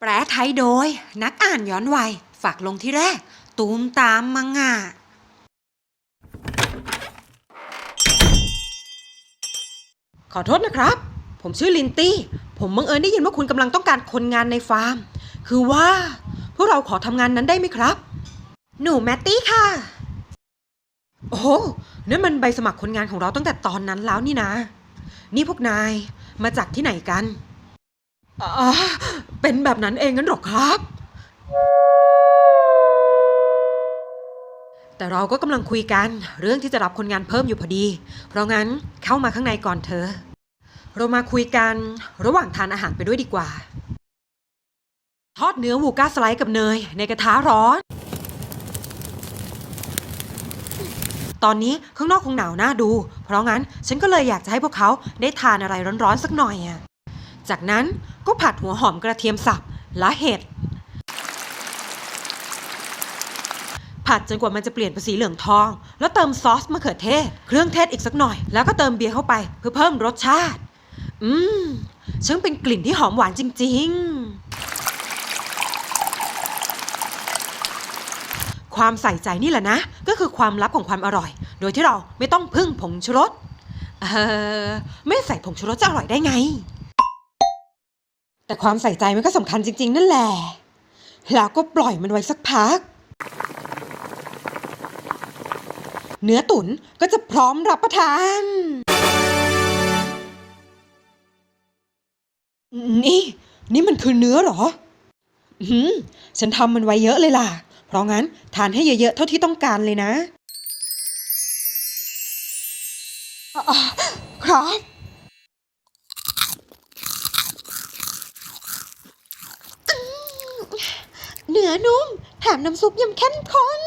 แปลไทยโดย นักอ่านย้อนวัย ฝากลงที่แรก ตูมตามมังงะขอโทษนะครับ ผมชื่อลินตี้ ผมบังเอิญได้ยินว่าคุณกำลังต้องการคนงานในฟาร์ม คือว่า พวกเราขอทำงานนั้นได้ไหมครับ หนูแมตตี้ค่ะ โอ้นั่นมันใบสมัครคนงานของเราตั้งแต่ตอนนั้นแล้วนี่นะ นี่พวกนายมาจากที่ไหนกัน อ๋อเป็นแบบนั้นเองงั้นหรอครับ แต่เราก็กำลังคุยกันเรื่องที่จะรับคนงานเพิ่มอยู่พอดี เพราะงั้นเข้ามาข้างในก่อนเถอเรามาคุยกันระหว่างทานอาหารไปด้วยดีกว่า ทอดเนื้อวูก้าสไลด์กับเนย ในกระทะร้อน ตอนนี้ข้างนอกคงหนาวน่าดู เพราะงั้นฉันก็เลยอยากจะให้พวกเขาได้ทานอะไรร้อนๆสักหน่อยอะ จากนั้นก็ผัดหัวหอมกระเทียมสับและเห็ด ผัดจนกว่ามันจะเปลี่ยนเป็นสีเหลืองทอง แล้วเติมซอสมะเขือเทศ เครื่องเทศอีกสักหน่อย แล้วก็เติมเบียร์เข้าไปเพื่อเพิ่มรสชาติ อืมช่างเป็นกลิ่นที่หอมหวานจริง ๆ ความใส่ใจนี่แหละนะ ก็คือความลับของความอร่อย โดยที่เราไม่ต้องพึ่งผงชูรสเออ ไม่ใส่ผงชูรสจะอร่อยได้ไง แต่ความใส่ใจมันก็สำคัญจริง ๆ นั่นแหละ แล้วก็ปล่อยมันไว้สักพัก เนื้อตุ๋นก็จะพร้อมรับประทาน นี่ นี่มันคือเนื้อเหรออืม ฉันทำมันไว้เยอะเลยล่ะ เพราะงั้นทานให้เยอะๆ เท่าที่ต้องการเลยนะ ครับ เนื้อนุ่ม แถมน้ำซุปยังเข้มข้น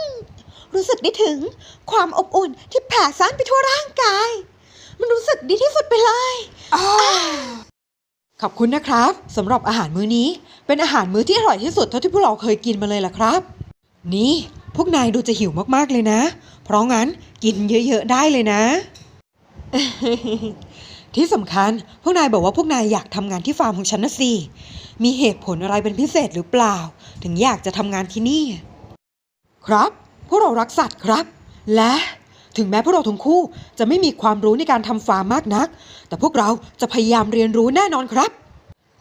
รู้สึกได้ถึงความอบอุ่นที่แผ่ซ่านไปทั่วร่างกาย มันรู้สึกดีที่สุดไปเลยขอบคุณนะครับสำหรับอาหารมื้อนี้ เป็นอาหารมื้อที่อร่อยที่สุดเท่าที่พวกเราเคยกินมาเลยล่ะครับ นี่พวกนายดูจะหิวมากๆเลยนะ เพราะงั้นกินเยอะๆได้เลยนะ ที่สำคัญพวกนายบอกว่าพวกนายอยากทำงานที่ฟาร์มของฉันนะสิ มีเหตุผลอะไรเป็นพิเศษหรือเปล่า ถึงอยากจะทำงานที่นี่ ครับ พวกเรารักสัตว์ครับ และถึงแม้พวกเราทั้งคู่จะไม่มีความรู้ในการทำฟาร์มมากนัก แต่พวกเราจะพยายามเรียนรู้แน่นอนครับ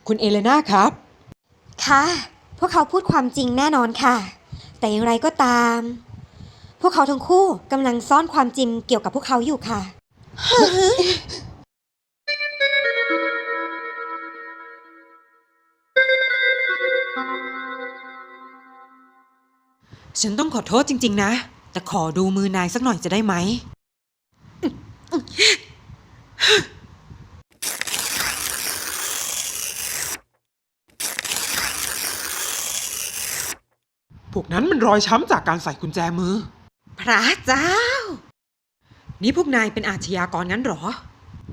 คุณเอเลนาครับ ค่ะ พวกเขาพูดความจริงแน่นอนค่ะ แต่อย่างไรก็ตาม พวกเขาทั้งคู่กำลังซ่อนความจริงเกี่ยวกับพวกเขาอยู่ค่ะ ฉันต้องขอโทษจริง ๆ นะ แต่ขอดูมือนายสักหน่อยจะได้ไหม พวกนั้นมันรอยช้ำจากการใส่กุญแจมือ พระเจ้า นี่พวกนายเป็นอาชญากรงั้นเหรอ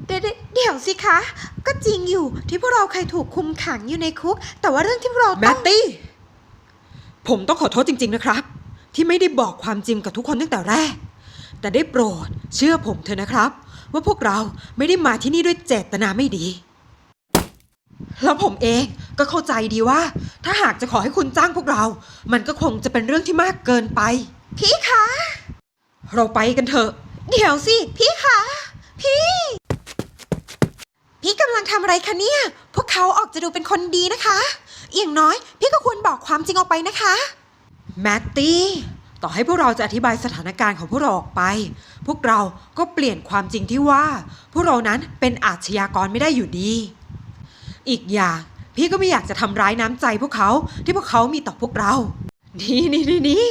เดี๋ยวเดี๋ยวสิคะ ก็จริงอยู่ที่พวกเราเคยถูกคุมขังอยู่ในคุก แต่ว่าเรื่องที่พวกเราแมตตี้ ผมต้องขอโทษจริง ๆ นะครับ ที่ไม่ได้บอกความจริงกับทุกคนตั้งแต่แรก แต่ได้โปรดเชื่อผมเถอะนะครับ ว่าพวกเราไม่ได้มาที่นี่ด้วยเจตนาไม่ดี แล้วผมเองก็เข้าใจดีว่า ถ้าหากจะขอให้คุณจ้างพวกเรา มันก็คงจะเป็นเรื่องที่มากเกินไป พี่คะ เราไปกันเถอะ เดี๋ยวสิ พี่คะ พี่ พี่กำลังทำอะไรคะเนี่ย พวกเขาออกจะดูเป็นคนดีนะคะ อย่างน้อย พี่ก็ควรบอกความจริงออกไปนะคะ แมตตี้ต่อให้พวกเราจะอธิบายสถานการณ์ของพวกเราออกไป พวกเราก็เปลี่ยนความจริงที่ว่า พวกเรานั้นเป็นอาชญากรไม่ได้อยู่ดี อีกอย่างพี่ก็ไม่อยากจะทำร้ายน้ำใจพวกเขาที่พวกเขามีต่อพวกเรา นี่นี่นี่นี่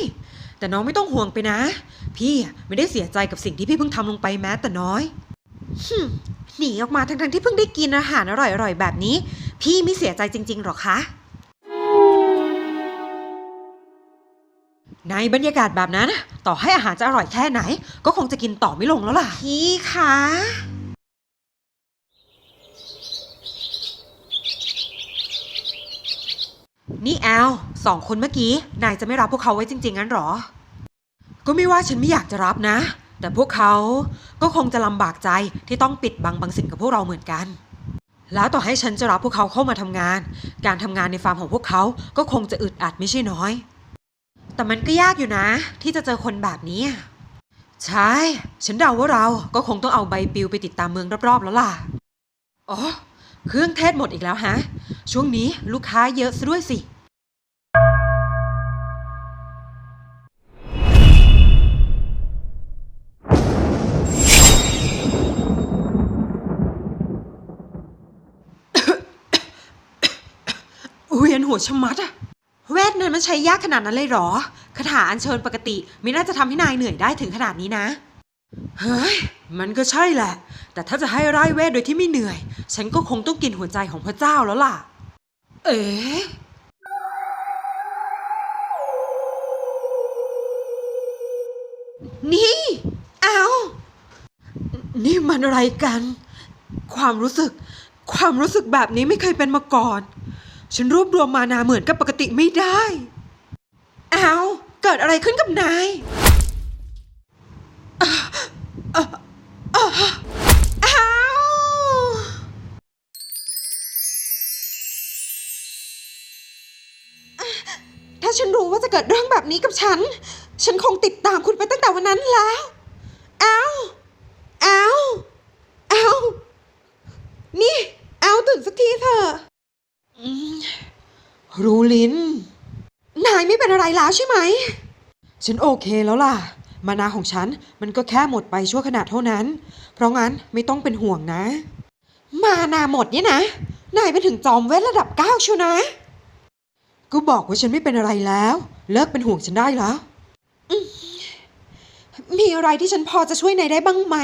แต่น้องไม่ต้องห่วงไปนะ พี่ไม่ได้เสียใจกับสิ่งที่พี่เพิ่งทำลงไปแม้แต่น้อยหึหนีออกมาทั้งๆที่เพิ่งได้กินอาหารอร่อยๆแบบนี้ พี่ไม่เสียใจจริงๆหรอคะ ในบรรยากาศแบบนั้น ต่อให้อาหารจะอร่อยแค่ไหน ก็คงจะกินต่อไม่ลงแล้วล่ะ พี่คะนี่แอลสองคนเมื่อกี้ นายจะไม่รับพวกเขาไว้จริง ๆ งั้นหรอ ก็ไม่ว่าฉันไม่อยากจะรับนะ แต่พวกเขาก็คงจะลำบากใจที่ต้องปิดบังบางสิ่งกับพวกเราเหมือนกัน แล้วต่อให้ฉันจะรับพวกเขาเข้ามาทำงาน การทำงานในฟาร์มของพวกเขาก็คงจะอึดอัดไม่ใช่น้อย แต่มันก็ยากอยู่นะ ที่จะเจอคนแบบนี้ ใช่ ฉันเดาว่าเราก็คงต้องเอาใบปลิวไปติดตามเมืองรอบๆแล้วล่ะ อ๋อ เครื่องเทศหมดอีกแล้วฮะ ช่วงนี้ลูกค้าเยอะซะด้วยสิ เวียนหัวชะมัดอะ เวทนั้นมันใช้ยากขนาดนั้นเลยเหรอคาถาอัญเชิญปกติ ไม่น่าจะทำให้นายเหนื่อยได้ถึงขนาดนี้นะ เฮ้ย มันก็ใช่แหละ แต่ถ้าจะให้ไร้เวทโดยที่ไม่เหนื่อย ฉันก็คงต้องกินหัวใจของพระเจ้าแล้วล่ะ เอ๋นี่ เอา นี่มันอะไรกัน ความรู้สึก ความรู้สึกแบบนี้ไม่เคยเป็นมาก่อน ฉันรวบรวมมานาเหมือนกับปกติไม่ได้เอาเกิดอะไรขึ้นกับนายอ้าวถ้าฉันรู้ว่าจะเกิดเรื่องแบบนี้กับฉัน ฉันคงติดตามคุณไปตั้งแต่วันนั้นแล้วเอาเอาเอานี่ เอาตื่นสักทีเถอะอืม รู้ลิน นายไม่เป็นอะไรแล้วใช่ไหม ฉันโอเคแล้วล่ะ มานาของฉันมันก็แค่หมดไปชั่วขณะเท่านั้น เพราะงั้นไม่ต้องเป็นห่วงนะ มานาหมดเนี่ยนะ นายไปถึงจอมเวทระดับเก้าชัวนะ ก็บอกว่าฉันไม่เป็นอะไรแล้ว เลิกเป็นห่วงฉันได้แล้วมมีอะไรที่ฉันพอจะช่วยนายได้บ้างไหม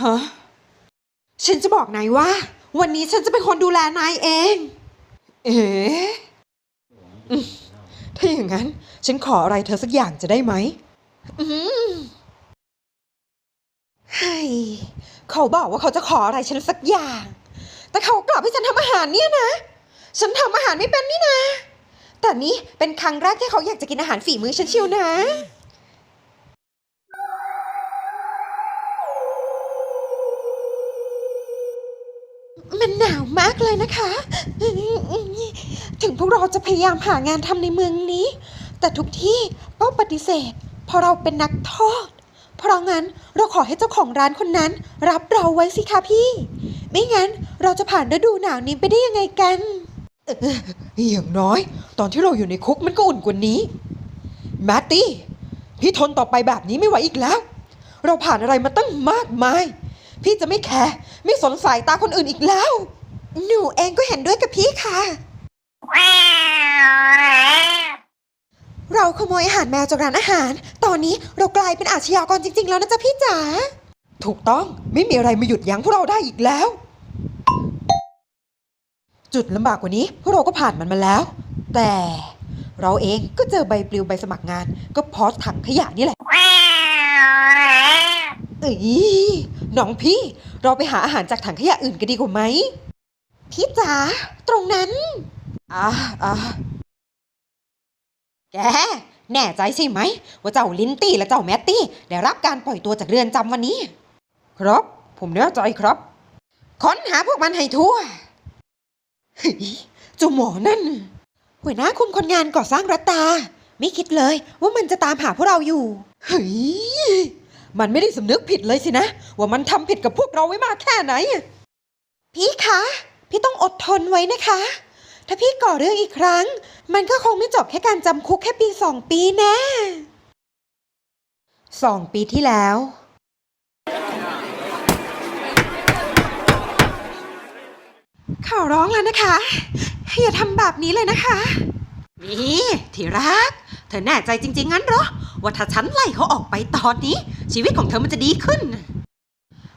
ฮะ ฉันจะบอกนายว่า วันนี้ฉันจะเป็นคนดูแลนายเอง เอ๋ถ้าอย่างนั้น ฉันขออะไรเธอสักอย่างจะได้ไหมอืมเฮ้เขาบอกว่าเขาจะขออะไรฉันสักอย่าง แต่เขากลับให้ฉันทำอาหารเนี่ยนะ ฉันทำอาหารไม่เป็นนี่นะ แต่นี่เป็นครั้งแรกที่เขาอยากจะกินอาหารฝีมือฉันเชียวนะมันหนาวมากเลยนะคะ ถึงพวกเราจะพยายามหางานทำในเมืองนี้ แต่ทุกที่ก็ปฏิเสธ เพราะเราเป็นนักโทษ เพราะงั้นเราขอให้เจ้าของร้านคนนั้น รับเราไว้สิคะพี่ ไม่งั้นเราจะผ่านฤดูหนาวนี้ไปได้ยังไงกันเอออย่างน้อย ตอนที่เราอยู่ในคุกมันก็อุ่นกว่านี้แมตตี้พี่ทนต่อไปแบบนี้ไม่ไหวอีกแล้ว เราผ่านอะไรมาตั้งมากมาย พี่จะไม่แคร์ไม่สนสายตาคนอื่นอีกแล้ว หนูเองก็เห็นด้วยกับพี่ค่ะ เราขโมยอาหารแมวจากร้านอาหาร ตอนนี้เรากลายเป็นอาชญากรจริง ๆ แล้วนะจ๊ะพี่จ๋า ถูกต้องไม่มีอะไรมาหยุดยั้งพวกเราได้อีกแล้ว จุดลำบากกว่านี้พวกเราก็ผ่านมันมาแล้ว แต่เราเองก็เจอใบปลิวใบสมัครงาน ก็เพอถังขยะนี่แหละเอ้ยน้องพี่ เราไปหาอาหารจากถังขยะอื่นกันดีกว่าไหม พี่จ๋าตรงนั้น อ่าอ่าแก แน่ใจใช่ไหม ว่าเจ้าลินตี้และเจ้าแมตตี้ ได้รับการปล่อยตัวจากเรือนจำวันนี้ ครับ ผมแน่ใจครับ ค้นหาพวกมันให้ทั่วเฮ้ยจ้าหมอนั่น หัวหน้าคุมคนงานก่อสร้างรัตตา ไม่คิดเลยว่ามันจะตามหาพวกเราอยู่เฮ้ยมันไม่ได้สำนึกผิดเลยสินะ ว่ามันทำผิดกับพวกเราไว้มากแค่ไหน พี่คะ พี่ต้องอดทนไว้นะคะ ถ้าพี่ก่อเรื่องอีกครั้ง มันก็คงไม่จบแค่การจำคุกแค่ปีสองปีแน่สองปีที่แล้วข่าร้องแล้วนะคะ อย่าทำแบบนี้เลยนะคะ นี่ที่รัก เธอแน่ใจจริง ๆ งั้นเหรอ ว่าถ้าฉันไล่เขาออกไปตอนนี้ ชีวิตของเธอมันจะดีขึ้น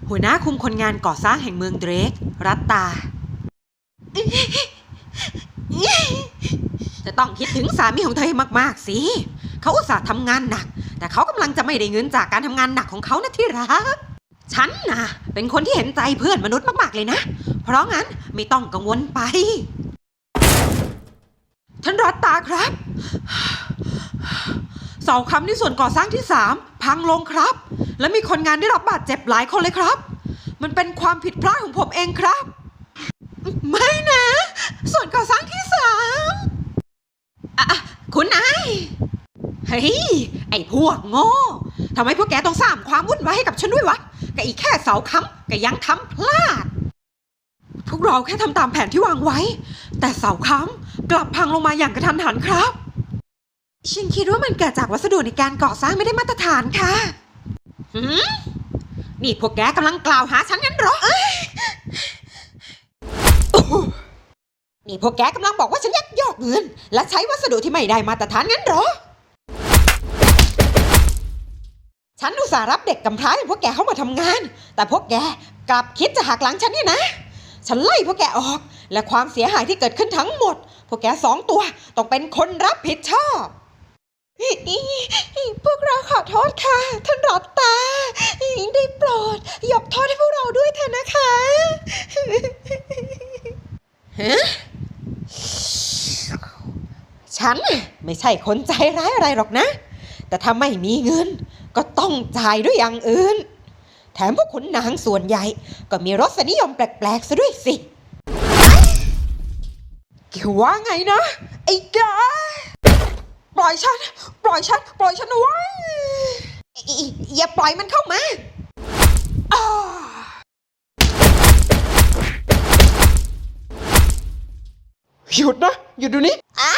หัวหน้าคุมคนงานก่อสร้างแห่งเมืองเดรก รัตตา จะต้องคิดถึงสามีของเธอให้มากๆสิ เขาอุตส่าห์ทำงานหนัก แต่เขากำลังจะไม่ได้เงินจากการทำงานหนักของเขานะที่รัก ฉันนะเป็นคนที่เห็นใจเพื่อนมนุษย์มากๆเลยนะ เพราะงั้นไม่ต้องกังวลไป ท่านรัตตาครับ เสาค้ำในส่วนก่อสร้างที่สามพังลงครับ และมีคนงานได้รับบาดเจ็บหลายคนเลยครับ มันเป็นความผิดพลาดของผมเองครับ นก่อสร้างที่สามอะคุณนายเฮ้ย ไอ้พวกโง่ทำไมพวกแกต้องสร้างความวุ่นวายให้กับฉันด้วยวะก็อีกแค่เสาค้ำก็ยังทำพลาด พวกเราแค่ทำตามแผนที่วางไว้ แต่เสาค้ำกลับพังลงมาอย่างกระทันหันครับ ฉันคิดว่ามันเกิดจากวัสดุในการก่อสร้างไม่ได้มาตรฐานค่ะหืมนี่พวกแกกำลังกล่าวหาฉันงั้นเหรอเอ้ยโอ้ นี่พวกแกกำลังบอกว่าฉันยักยอกเงิน และใช้วัสดุที่ไม่ได้มาตรฐานงั้นเหรอ ฉันอุตส่าห์รับเด็กกำพร้าอย่างพวกแกเข้ามาทำงาน แต่พวกแกกลับคิดจะหักหลังฉันเนี่ยนะ ฉันไล่พวกแกออก และความเสียหายที่เกิดขึ้นทั้งหมด พวกแกสองตัวต้องเป็นคนรับผิดชอบ พวกเราขอโทษค่ะ ท่านรอตตา ได้โปรดยกโทษให้พวกเราด้วยเถอะนะคะฮะ ฉันไม่ใช่คนใจร้ายอะไรหรอกนะ แต่ถ้าไม่มีเงิน ก็ต้องจ่ายด้วยอย่างอื่น แถมพวกขุนนางส่วนใหญ่ ก็มีรสนิยมแปลกๆซะด้วยสิเกี่ยวว่าไงนะ ไอ้กาปล่อยฉัน ปล่อยฉัน ปล่อยฉันเอาไว้อย่าปล่อยมันเข้ามาอ้า หยุดนะ หยุดเดูนี้อ่า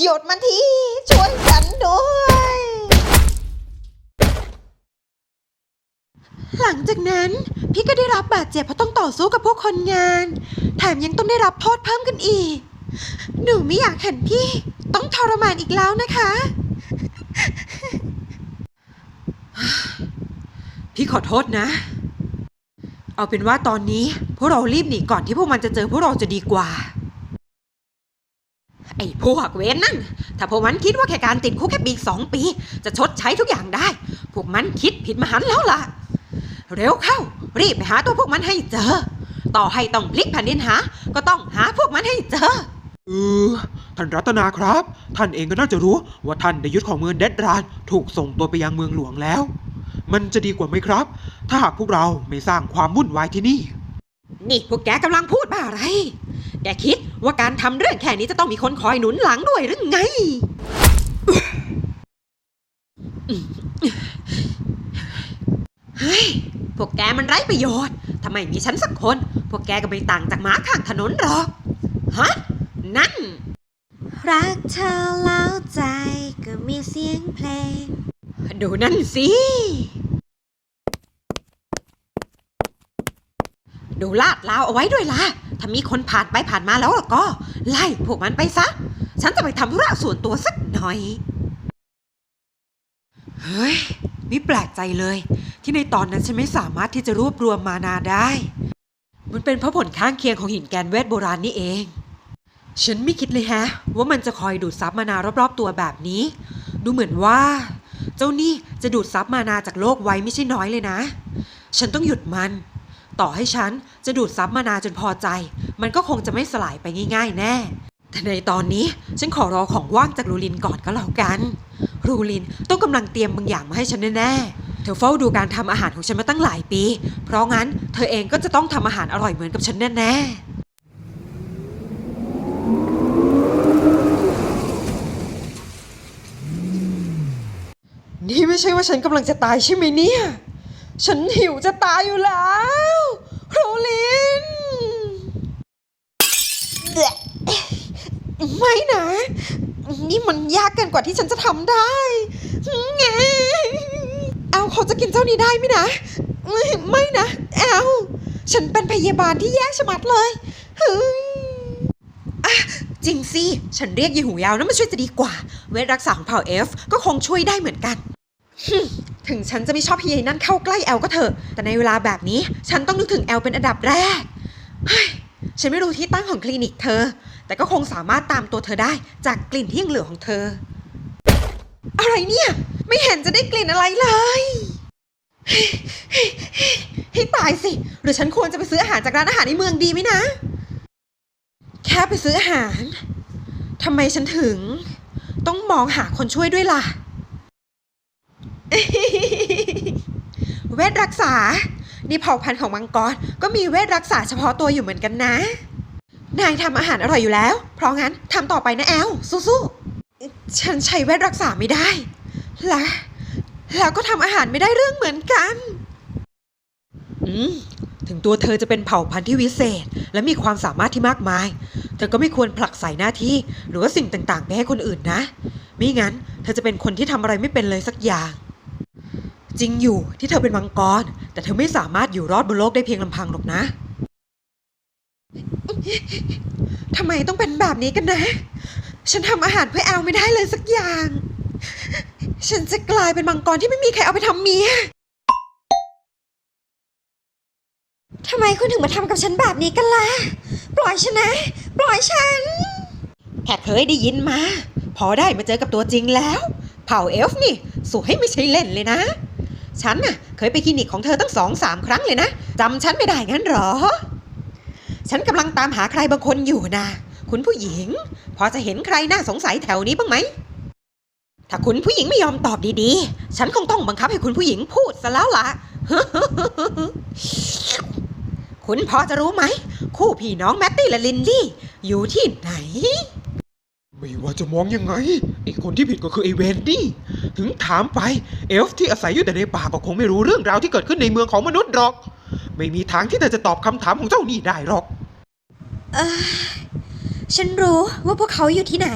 หยุดมันที ช่วยฉันด้วย หลังจากนั้นพี่ก็ได้รับบาดเจ็บเพราะต้องต่อสู้กับพวกคนงาน แถมยังต้องได้รับโทษเพิ่มกันอีก หนูไม่อยากเห็นพี่ ต้องทรมานอีกแล้วนะคะ พี่ขอโทษนะ เอาเป็นว่าตอนนี้พวกเรารีบหนีก่อนที่พวกมันจะเจอพวกเราจะดีกว่า ไอ้พวกเวนนั่น ถ้าพวกมันคิดว่าแค่การติดคุกแค่ปีสองปี จะชดใช้ทุกอย่างได้ พวกมันคิดผิดมหันต์แล้วล่ะ เร็วเข้า รีบไปหาตัวพวกมันให้เจอ ต่อให้ต้องพลิกแผ่นดินหา ก็ต้องหาพวกมันให้เจอเออท่านรัตนาครับ ท่านเองก็น่าจะรู้ว่าท่านได้ยึดของเมืองเดดรานถูกส่งตัวไปยังเมืองหลวงแล้ว มันจะดีกว่าไหมครับ ถ้าหากพวกเราไม่สร้างความวุ่นวายที่นี่ นี่พวกแกกำลังพูดบ้าอะไร แกคิดว่าการทำเรื่องแค่นี้จะต้องมีคนคอยหนุนหลังด้วยหรือไง เฮ้ย พวกแกมันไร้ประโยชน์ทำไมมีฉันสักคน พวกแกก็ไม่ต่างจากหมาข้างถนนหรอก ฮะ นั่น รักเธอแล้วใจก็มีเสียงเพลง ดูนั่นสิดูลาดลาวเอาไว้ด้วยล่ะ ถ้ามีคนผ่านไปผ่านมาแล้วล่ะก็ ไล่พวกมันไปซะ ฉันจะไปทำธุระส่วนตัวสักหน่อย เฮ้ยไม่แปลกใจเลย ที่ในตอนนั้นฉันไม่สามารถที่จะรวบรวมมานาได้ มันเป็นเพราะผลข้างเคียงของหินแกนเวทโบราณนี่เอง ฉันไม่คิดเลยแฮะ ว่ามันจะคอยดูดซับมานารอบๆตัวแบบนี้ ดูเหมือนว่า เจ้านี่จะดูดซับมานาจากโลกไว้ไม่ใช่น้อยเลยนะ ฉันต้องหยุดมัน ต่อให้ฉันจะดูดซับมานาจนพอใจ มันก็คงจะไม่สลายไปง่ายๆ แน่ แต่ในตอนนี้ฉันขอรอของว่างจากรูลินก่อนก็แล้วกัน รูลินต้องกำลังเตรียมบางอย่างมาให้ฉันแน่ๆ เธอเฝ้าดูการทำอาหารของฉันมาตั้งหลายปี เพราะงั้นเธอเองก็จะต้องทำอาหารอร่อยเหมือนกับฉันแน่ๆนี่ไม่ใช่ว่าฉันกำลังจะตายใช่ไหมเนี่ย ฉันหิวจะตายอยู่แล้วโรลิน ไม่นะ นี่มันยากเกินกว่าที่ฉันจะทำได้ไงแอลเขาจะกินเจ้านี้ได้ไหมนะ ไม่นะแอลฉันเป็นพยาบาลที่แย่ชะมัดเลยเฮ้ยอะจริงสิ ฉันเรียกยีหูยาวนั้นมาช่วยจะดีกว่า เวทรักษาของเผ่าเอฟก็คงช่วยได้เหมือนกัน ถึงฉันจะไม่ชอบพี่ใหญ่นั่นเข้าใกล้แอลก็เถอะ แต่ในเวลาแบบนี้ฉันต้องนึกถึงแอลเป็นอันดับแรกฉันไม่รู้ที่ตั้งของคลินิกเธอ แต่ก็คงสามารถตามตัวเธอได้จากกลิ่นที่ยังเหลือของเธอ อะไรเนี่ย ไม่เห็นจะได้กลิ่นอะไรเลยให้ตายสิ หรือฉันควรจะไปซื้ออาหารจากร้านอาหารในเมืองดีไหมนะ แค่ไปซื้ออาหารทำไมฉันถึง ต้องมองหาคนช่วยด้วยล่ะ เวทรักษา นี่เผ่าพันธุ์ของมังกรก็มีเวทรักษาเฉพาะตัวอยู่เหมือนกันนะ นายทำอาหารอร่อยอยู่แล้ว เพราะงั้นทำต่อไปนะแอลสู้ๆฉันใช้เวทรักษาไม่ได้ และแล้วก็ทำอาหารไม่ได้เรื่องเหมือนกัน อืมถึงตัวเธอจะเป็นเผ่าพันธุ์ที่วิเศษ และมีความสามารถที่มากมาย เธอก็ไม่ควรผลักใส่หน้าที่ หรือว่าสิ่งต่างๆ ไปให้คนอื่นนะ ไม่งั้น เธอจะเป็นคนที่ทำอะไรไม่เป็นเลยสักอย่าง จริงอยู่ที่เธอเป็นมังกร แต่เธอไม่สามารถอยู่รอดบนโลกได้เพียงลำพังหรอกนะทำไมต้องเป็นแบบนี้กันนะ ฉันทำอาหารเพื่อแอลไม่ได้เลยสักอย่าง ฉันจะกลายเป็นมังกรที่ไม่มีใครเอาไปทำเมียทำไมคุณถึงมาทำกับฉันแบบนี้กันล่ะ ปล่อยฉันนะ ปล่อยฉัน แค่เคยได้ยินมา พอได้มาเจอกับตัวจริงแล้ว เผ่าเอลฟ์นี่ สวยไม่ใช่เล่นเลยนะ ฉันน่ะเคยไปคลินิกของเธอตั้งสองสามครั้งเลยนะจำฉันไม่ได้งั้นหรอ ฉันกำลังตามหาใครบางคนอยู่นะ คุณผู้หญิง พอจะเห็นใครน่าสงสัยแถวนี้บ้างไหม ถ้าคุณผู้หญิงไม่ยอมตอบดีๆ ฉันคงต้องบังคับให้คุณผู้หญิงพูดซะแล้วล่ะคุณพอจะรู้ไหม คู่พี่น้องแมตตี้และลินลี่ อยู่ที่ไหน ไม่ว่าจะมองยังไงไอ้คนที่ผิดก็คือไอ้เวนนี่ ถึงถามไปเอลฟ์ที่อาศัยอยู่แต่ในป่าก็คงไม่รู้เรื่องราวที่เกิดขึ้นในเมืองของมนุษย์หรอก ไม่มีทางที่เธอจะตอบคำถามของเจ้านี่ได้หรอกฉันรู้ว่าพวกเขาอยู่ที่ไหน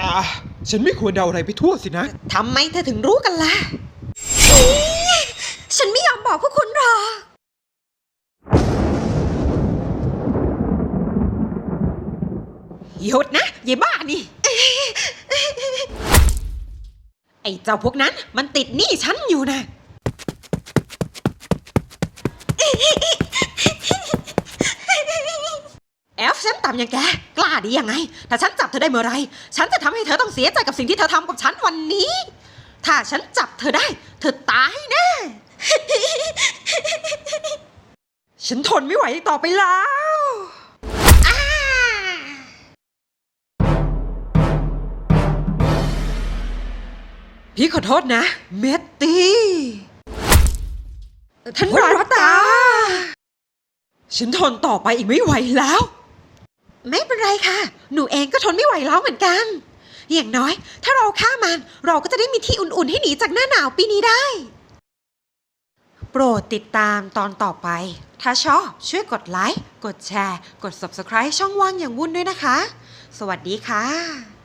อะฉันไม่ควรเดาอะไรไปทั่วสินะ ทำไมเธอถึงรู้กันล่ะ ฉันไม่ยอมบอกพวกคุณหรอก หยุดนะยายบ้านี่ ไอ้เจ้าพวกนั้นมันติดหนี้ฉันอยู่นะ แอฟฉันต่ำอย่างแก กล้าดียังไง ถ้าฉันจับเธอได้เมื่อไร ฉันจะทำให้เธอต้องเสียใจกับสิ่งที่เธอทำกับฉันวันนี้ ถ้าฉันจับเธอได้ เธอตายแน่ ฉันทนไม่ไหวอีกต่อไปแล้ว พี่ขอโทษนะ เมตตี้ท่านรัตตา ฉันทนต่อไปอีกไม่ไหวแล้ว ไม่เป็นไรค่ะ หนูเองก็ทนไม่ไหวแล้วเหมือนกัน อย่างน้อย ถ้าเราฆ่ามัน เราก็จะได้มีที่อุ่นๆให้หนีจากหน้าหนาวปีนี้ได้ โปรดติดตามตอนต่อไป ถ้าชอบช่วยกดไลค์ กดแชร์ กด Subscribe ช่องว่างอย่างวุ่นด้วยนะคะ สวัสดีค่ะ